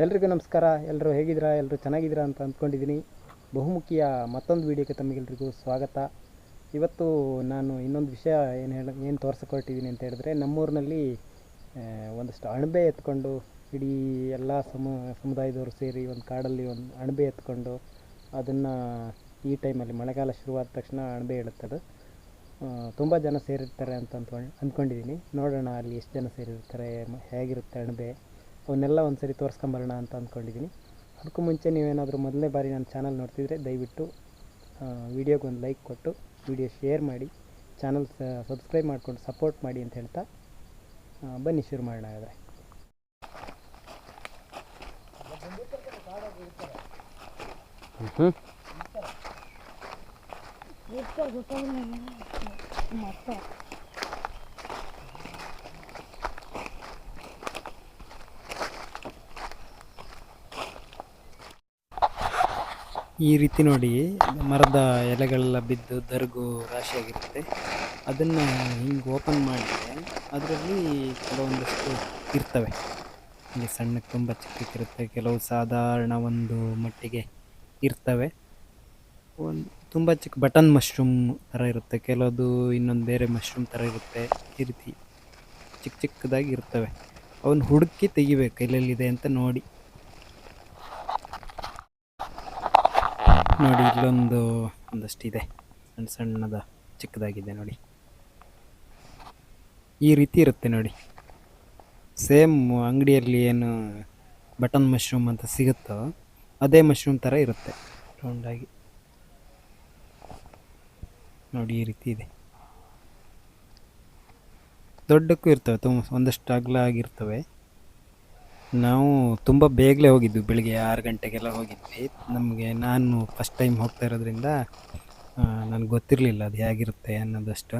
ಎಲ್ರಿಗೂ ನಮಸ್ಕಾರ. ಎಲ್ಲರೂ ಹೇಗಿದ್ದೀರಾ? ಎಲ್ಲರೂ ಚೆನ್ನಾಗಿದ್ದೀರಾ ಅಂತ ಅಂದ್ಕೊಂಡಿದ್ದೀನಿ. ಬಹುಮುಖಿಯ ಮತ್ತೊಂದು ವೀಡಿಯೋಕ್ಕೆ ತಮಗೆಲ್ರಿಗೂ ಸ್ವಾಗತ. ಇವತ್ತು ನಾನು ಇನ್ನೊಂದು ವಿಷಯ ಏನು ಹೇಳ, ಏನು ತೋರ್ಸಕೊಟ್ಟಿದ್ದೀನಿ ಅಂತ ಹೇಳಿದ್ರೆ, ನಮ್ಮೂರಿನಲ್ಲಿ ಒಂದಷ್ಟು ಅಣಬೆ ಎತ್ಕೊಂಡು, ಇಡೀ ಎಲ್ಲ ಸಮ, ಸಮುದಾಯದವರು ಸೇರಿ ಒಂದು ಕಾಡಲ್ಲಿ ಒಂದು ಅಣಬೆ ಎತ್ಕೊಂಡು, ಅದನ್ನು ಈ ಟೈಮಲ್ಲಿ ಮಳೆಗಾಲ ಶುರುವಾದ ತಕ್ಷಣ ಅಣಬೆ ಇಳುತ್ತದು ತುಂಬ ಜನ ಸೇರಿರ್ತಾರೆ ಅಂತ ಅಂದ್ಕೊಂಡು, ಅಂದ್ಕೊಂಡಿದ್ದೀನಿ. ನೋಡೋಣ ಅಲ್ಲಿ ಎಷ್ಟು ಜನ ಸೇರಿರ್ತಾರೆ ಹೇಗಿರುತ್ತೆ ಅಣಬೆ. ಅವನ್ನೆಲ್ಲ ಒಂದು ಸರಿ ತೋರಿಸ್ಕೊಂಬರೋಣ ಅಂತ ಅಂದ್ಕೊಂಡಿದ್ದೀನಿ. ಅದಕ್ಕೂ ಮುಂಚೆ ನೀವೇನಾದರೂ ಮೊದಲನೇ ಬಾರಿ ನನ್ನ ಚಾನಲ್ ನೋಡ್ತಿದ್ರೆ ದಯವಿಟ್ಟು ವಿಡಿಯೋಗೆ ಒಂದು ಲೈಕ್ ಕೊಟ್ಟು ವಿಡಿಯೋ ಶೇರ್ ಮಾಡಿ ಚಾನಲ್ ಸಬ್ಸ್ಕ್ರೈಬ್ ಮಾಡಿಕೊಂಡು ಸಪೋರ್ಟ್ ಮಾಡಿ ಅಂತ ಹೇಳ್ತಾ ಬನ್ನಿ ಶುರು ಮಾಡೋಣ ಆದರೆ ಹ್ಞೂ ಈ ರೀತಿ ನೋಡಿ, ಮರದ ಎಲೆಗಳೆಲ್ಲ ಬಿದ್ದು ದರ್ಗು ರಾಶಿಯಾಗಿರುತ್ತೆ. ಅದನ್ನು ಹಿಂಗೆ ಓಪನ್ ಮಾಡಿದರೆ ಅದರಲ್ಲಿ ಕೆಲವೊಂದಷ್ಟು ಇರ್ತವೆ. ಇಲ್ಲಿ ಸಣ್ಣಕ್ಕೆ ತುಂಬ ಚಿಕ್ಕಕ್ಕಿರುತ್ತೆ. ಕೆಲವು ಸಾಧಾರಣ ಒಂದು ಮಟ್ಟಿಗೆ ಇರ್ತವೆ. ಒಂದು ತುಂಬ ಚಿಕ್ಕ ಬಟನ್ ಮಶ್ರೂಮ್ ಥರ ಇರುತ್ತೆ. ಕೆಲವೊಂದು ಇನ್ನೊಂದು ಬೇರೆ ಮಶ್ರೂಮ್ ಥರ ಇರುತ್ತೆ. ಈ ರೀತಿ ಚಿಕ್ಕ ಚಿಕ್ಕದಾಗಿ ಇರ್ತವೆ. ಅವನ್ನ ಹುಡುಕಿ ತೆಗಿಬೇಕು, ಎಲ್ಲೆಲ್ಲಿದೆ ಅಂತ ನೋಡಿ. ನೋಡಿ, ಇಲ್ಲೊಂದು ಒಂದಷ್ಟಿದೆ. ಸಣ್ಣ ಸಣ್ಣದ, ಚಿಕ್ಕದಾಗಿದೆ ನೋಡಿ. ಈ ರೀತಿ ಇರುತ್ತೆ ನೋಡಿ. ಸೇಮ್ ಅಂಗಡಿಯಲ್ಲಿ ಏನು ಬಟನ್ ಮಶ್ರೂಮ್ ಅಂತ ಸಿಗುತ್ತೋ, ಅದೇ ಮಶ್ರೂಮ್ ಥರ ಇರುತ್ತೆ. ರೌಂಡಾಗಿ. ನೋಡಿ, ಈ ರೀತಿ ಇದೆ. ದೊಡ್ಡಕ್ಕೂ ಇರ್ತವೆ, ತುಂಬ, ಒಂದಷ್ಟು ಅಗಲ ಆಗಿರ್ತವೆ ನಾವು ತುಂಬ ಬೇಗಲೇ ಹೋಗಿದ್ದು, ಬೆಳಿಗ್ಗೆ ಆರು ಗಂಟೆಗೆಲ್ಲ ಹೋಗಿದ್ವಿ. ನಮಗೆ ನಾನು ಫಸ್ಟ್ ಟೈಮ್ ಹೋಗ್ತಾ ಇರೋದ್ರಿಂದ ನನಗೆ ಗೊತ್ತಿರಲಿಲ್ಲ ಅದು ಹೇಗಿರುತ್ತೆ ಅನ್ನೋದಷ್ಟು.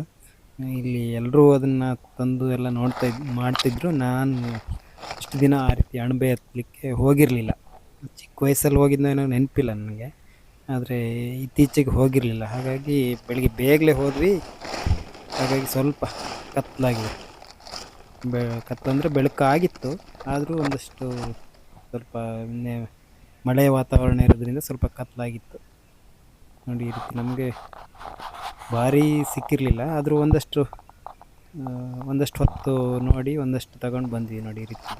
ಇಲ್ಲಿ ಎಲ್ಲರೂ ಅದನ್ನು ತಂದು ಎಲ್ಲ ನೋಡ್ತಾ ಇದ್, ಮಾಡ್ತಿದ್ರು. ನಾನು ಇಷ್ಟು ದಿನ ಆ ರೀತಿ ಅಣಬೆ ಹತ್ತಲಿಕ್ಕೆ ಹೋಗಿರಲಿಲ್ಲ. ಚಿಕ್ಕ ವಯಸ್ಸಲ್ಲಿ ಹೋಗಿದ್ದೇನೋ ನೆನಪಿಲ್ಲ ನನಗೆ. ಆದರೆ ಇತ್ತೀಚೆಗೆ ಹೋಗಿರಲಿಲ್ಲ. ಹಾಗಾಗಿ ಬೆಳಿಗ್ಗೆ ಬೇಗಲೆ ಹೋದ್ವಿ. ಹಾಗಾಗಿ ಸ್ವಲ್ಪ ಕತ್ತಲಾಗಿದೆ ಬೆ, ಕತ್ತಂದರೆ ಬೆಳಕಾಗಿತ್ತು. ಆದರೂ ಒಂದಷ್ಟು ಸ್ವಲ್ಪ ಮಳೆ ವಾತಾವರಣ ಇರೋದ್ರಿಂದ ಸ್ವಲ್ಪ ಕತ್ತಲಾಗಿತ್ತು ನೋಡಿ, ಈ ರೀತಿ ನಮಗೆ ಭಾರಿ ಸಿಕ್ಕಿರಲಿಲ್ಲ. ಆದರೂ ಒಂದಷ್ಟು ಒಂದಷ್ಟು ಹೊತ್ತು ನೋಡಿ, ಒಂದಷ್ಟು ತಗೊಂಡು ಬಂದ್ವಿ ನೋಡಿ ಈ ರೀತಿ.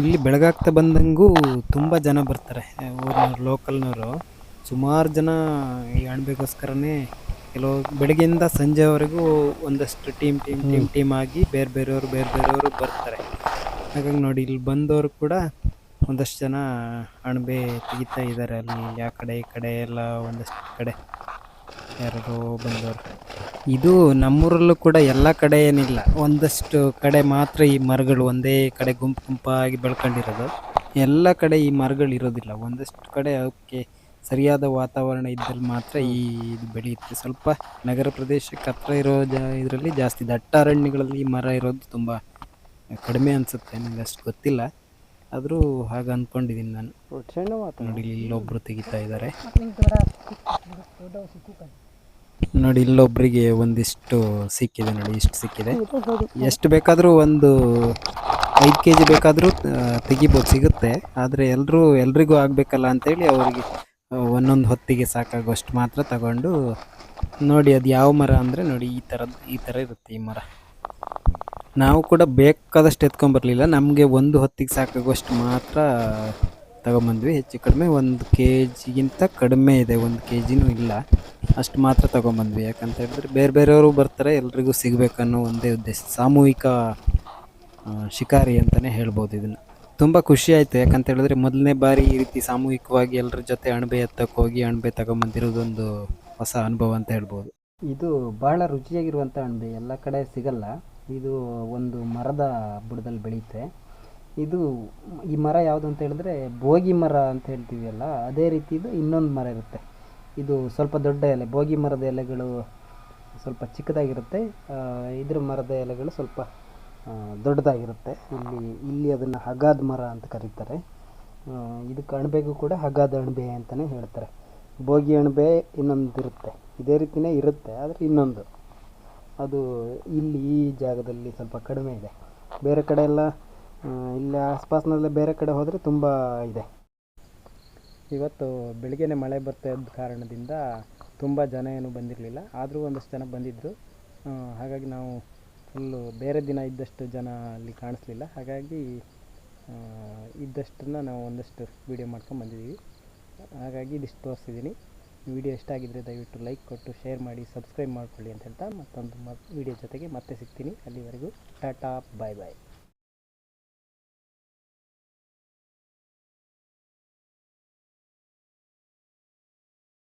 ಇಲ್ಲಿ ಬೆಳಗಾಗ್ತಾ ಬಂದಂಗೂ ತುಂಬ ಜನ ಬರ್ತಾರೆ. ಊರಿನವ್ರು ಲೋಕಲ್ನವರು ಸುಮಾರು ಜನ ಈ ಅಣಬೆಗೋಸ್ಕರನೇ ಕೆಲವು ಬೆಳಗ್ಗೆಯಿಂದ ಸಂಜೆವರೆಗೂ ಒಂದಷ್ಟು ಟೀಮ್ ಟೀಮ್ ಟೀಮ್ ಟೀಮ್ ಆಗಿ ಬೇರೆ ಬೇರೆಯವರು ಬೇರೆ ಬೇರೆಯವರು ಬರ್ತಾರೆ. ಹಾಗಾಗಿ ನೋಡಿ ಇಲ್ಲಿ ಬಂದವರು ಕೂಡ ಒಂದಷ್ಟು ಜನ ಅಣಬೆ ತೆಗಿತಾ ಇದ್ದಾರೆ ಅಲ್ಲಿ. ಆ ಕಡೆ ಈ ಕಡೆ ಎಲ್ಲ ಒಂದಷ್ಟು ಕಡೆ ಯಾರು ಬಂದವರು. ಇದು ನಮ್ಮೂರಲ್ಲೂ ಕೂಡ ಎಲ್ಲ ಕಡೆ ಏನಿಲ್ಲ. ಒಂದಷ್ಟು ಕಡೆ ಮಾತ್ರ ಈ ಮರಗಳು ಒಂದೇ ಕಡೆ ಗುಂಪು ಗುಂಪಾಗಿ ಬೆಳ್ಕೊಂಡಿರೋದು. ಎಲ್ಲ ಕಡೆ ಈ ಮರಗಳು ಇರೋದಿಲ್ಲ ಒಂದಷ್ಟು ಕಡೆ ಅವಕ್ಕೆ ಸರಿಯಾದ ವಾತಾವರಣ ಇದ್ದಲ್ಲಿ ಮಾತ್ರ ಈ ಇದು ಬೆಳೆಯುತ್ತೆ. ಸ್ವಲ್ಪ ನಗರ ಪ್ರದೇಶಕ್ಕೆ ಹತ್ರ ಇರೋ ಜ ಇದರಲ್ಲಿ ಜಾಸ್ತಿ ದಟ್ಟ ಅರಣ್ಯಗಳಲ್ಲಿ ಈ ಮರ ಇರೋದು ತುಂಬ ಕಡಿಮೆ ಅನಿಸುತ್ತೆ ನನಗೆ ಅಷ್ಟು ಗೊತ್ತಿಲ್ಲ. ಆದರೂ ಹಾಗೆ ಅಂದ್ಕೊಂಡಿದ್ದೀನಿ ನಾನು. ನೋಡಿ ಇಲ್ಲೊಬ್ಬರು ಇಲ್ಲೊಬ್ರು ತೆಗಿತಾ ಇದ್ದಾರೆ. ನೋಡಿ ಇಲ್ಲೊಬ್ಬರಿಗೆ ಒಂದಿಷ್ಟು ಸಿಕ್ಕಿದೆ ನೋಡಿ ಇಷ್ಟು ಸಿಕ್ಕಿದೆ. ಎಷ್ಟು ಬೇಕಾದರೂ ಒಂದು ಐದು ಕೆ ಜಿ ಬೇಕಾದರೂ ತೆಗಿಬೋದು ಸಿಗುತ್ತೆ. ಆದರೆ ಎಲ್ಲರೂ ಎಲ್ರಿಗೂ ಆಗಬೇಕಲ್ಲ ಅಂತೇಳಿ ಅವರಿಗೆ ಒಂದೊಂದು ಹೊತ್ತಿಗೆ ಸಾಕಾಗುವಷ್ಟು ಮಾತ್ರ ತಗೊಂಡು ನೋಡಿ ಅದು ಯಾವ ಮರ ಅಂದರೆ ನೋಡಿ ಈ ಥರದ್ದು ಈ ಥರ ಇರುತ್ತೆ ಈ ಮರ. ನಾವು ಕೂಡ ಬೇಕಾದಷ್ಟು ಎತ್ಕೊಂಬರ್ಲಿಲ್ಲ, ನಮಗೆ ಒಂದು ಹೊತ್ತಿಗೆ ಸಾಕಾಗುವಷ್ಟು ಮಾತ್ರ ತಗೊಂಬಂದ್ವಿ. ಹೆಚ್ಚು ಕಡಿಮೆ ಒಂದು ಕೆ ಜಿಗಿಂತ ಕಡಿಮೆ ಇದೆ, ಒಂದು ಕೆ ಜಿನೂ ಇಲ್ಲ. ಅಷ್ಟು ಮಾತ್ರ ತೊಗೊಂಬಂದ್ವಿ. ಯಾಕಂತ ಹೇಳಿದ್ರೆ ಬೇರೆ ಬೇರೆಯವರು ಬರ್ತಾರೆ, ಎಲ್ರಿಗೂ ಸಿಗಬೇಕನ್ನೋ ಒಂದೇ ಉದ್ದೇಶ, ಸಾಮೂಹಿಕ ಶಿಕಾರಿ ಅಂತಲೇ ಹೇಳ್ಬೋದು ಇದನ್ನು. ತುಂಬ ಖುಷಿ ಆಯಿತು. ಯಾಕಂತ ಹೇಳಿದ್ರೆ ಮೊದಲನೇ ಬಾರಿ ಈ ರೀತಿ ಸಾಮೂಹಿಕವಾಗಿ ಎಲ್ಲರ ಜೊತೆ ಅಣಬೆ ಎತ್ತಕ್ಕೆ ಹೋಗಿ ಅಣಬೆ ತಗೊಂಬಂದಿರೋದೊಂದು ಹೊಸ ಅನುಭವ ಅಂತ ಹೇಳ್ಬೋದು. ಇದು ಬಹಳ ರುಚಿಯಾಗಿರುವಂಥ ಅಣಬೆ. ಎಲ್ಲ ಕಡೆ ಸಿಗಲ್ಲ. ಇದು ಒಂದು ಮರದ ಬುಡದಲ್ಲಿ ಬೆಳೆಯುತ್ತೆ. ಇದು ಈ ಮರ ಯಾವುದು ಅಂತ ಹೇಳಿದ್ರೆ ಭೋಗಿ ಮರ ಅಂತ ಹೇಳ್ತೀವಲ್ಲ, ಅದೇ ರೀತಿದು ಇನ್ನೊಂದು ಮರ ಇರುತ್ತೆ. ಇದು ಸ್ವಲ್ಪ ದೊಡ್ಡ ಎಲೆ, ಭೋಗಿ ಮರದ ಎಲೆಗಳು ಸ್ವಲ್ಪ ಚಿಕ್ಕದಾಗಿರುತ್ತೆ. ಇದ್ರ ಮರದ ಎಲೆಗಳು ಸ್ವಲ್ಪ ದೊಡ್ಡದಾಗಿರುತ್ತೆ. ಇಲ್ಲಿ ಇಲ್ಲಿ ಅದನ್ನು ಹಗಾದ ಮರ ಅಂತ ಕರೀತಾರೆ. ಇದಕ್ಕೆ ಅಣಬೆಗೂ ಕೂಡ ಹಗಾದ ಅಣಬೆ ಅಂತಲೇ ಹೇಳ್ತಾರೆ. ಭೋಗಿ ಅಣಬೆ ಇನ್ನೊಂದು ಇರುತ್ತೆ ಇದೇ ರೀತಿಯೇ ಇರುತ್ತೆ, ಆದರೆ ಇನ್ನೊಂದು. ಅದು ಇಲ್ಲಿ ಈ ಜಾಗದಲ್ಲಿ ಸ್ವಲ್ಪ ಕಡಿಮೆ ಇದೆ. ಬೇರೆ ಕಡೆ ಎಲ್ಲ ಇಲ್ಲಿ ಆಸ್ಪಾಸ್ನಲ್ಲೇ ಬೇರೆ ಕಡೆ ಹೋದರೆ ತುಂಬ ಇದೆ. ಇವತ್ತು ಬೆಳಿಗ್ಗೆನೆ ಮಳೆ ಬರ್ತಾ ಇದ್ದ ಕಾರಣದಿಂದ ತುಂಬ ಜನ ಏನು ಬಂದಿರಲಿಲ್ಲ. ಆದರೂ ಒಂದಷ್ಟು ಜನ ಬಂದಿದ್ದರು ಹಾಗಾಗಿ ನಾವು ಫುಲ್ಲು ಬೇರೆ ದಿನ ಇದ್ದಷ್ಟು ಜನ ಅಲ್ಲಿ ಕಾಣಿಸ್ಲಿಲ್ಲ. ಹಾಗಾಗಿ ಇದ್ದಷ್ಟನ್ನು ನಾವು ಒಂದಷ್ಟು ವೀಡಿಯೋ ಮಾಡ್ಕೊಂಡು ಬಂದಿದ್ದೀವಿ. ಹಾಗಾಗಿ ಇದಿಷ್ಟು ತೋರಿಸಿದ್ದೀನಿ. ವಿಡಿಯೋ ಇಷ್ಟ ಆಗಿದ್ದರೆ ದಯವಿಟ್ಟು ಲೈಕ್ ಕೊಟ್ಟು ಶೇರ್ ಮಾಡಿ ಸಬ್ಸ್ಕ್ರೈಬ್ ಮಾಡ್ಕೊಳ್ಳಿ ಅಂತ ಹೇಳ್ತಾ ಮತ್ತೊಂದು ಮ ವಿಡಿಯೋ ಜೊತೆಗೆ ಮತ್ತೆ ಸಿಗ್ತೀನಿ. ಅಲ್ಲಿವರೆಗೂ ಟಾಟಾ ಬಾಯ್ ಬಾಯ್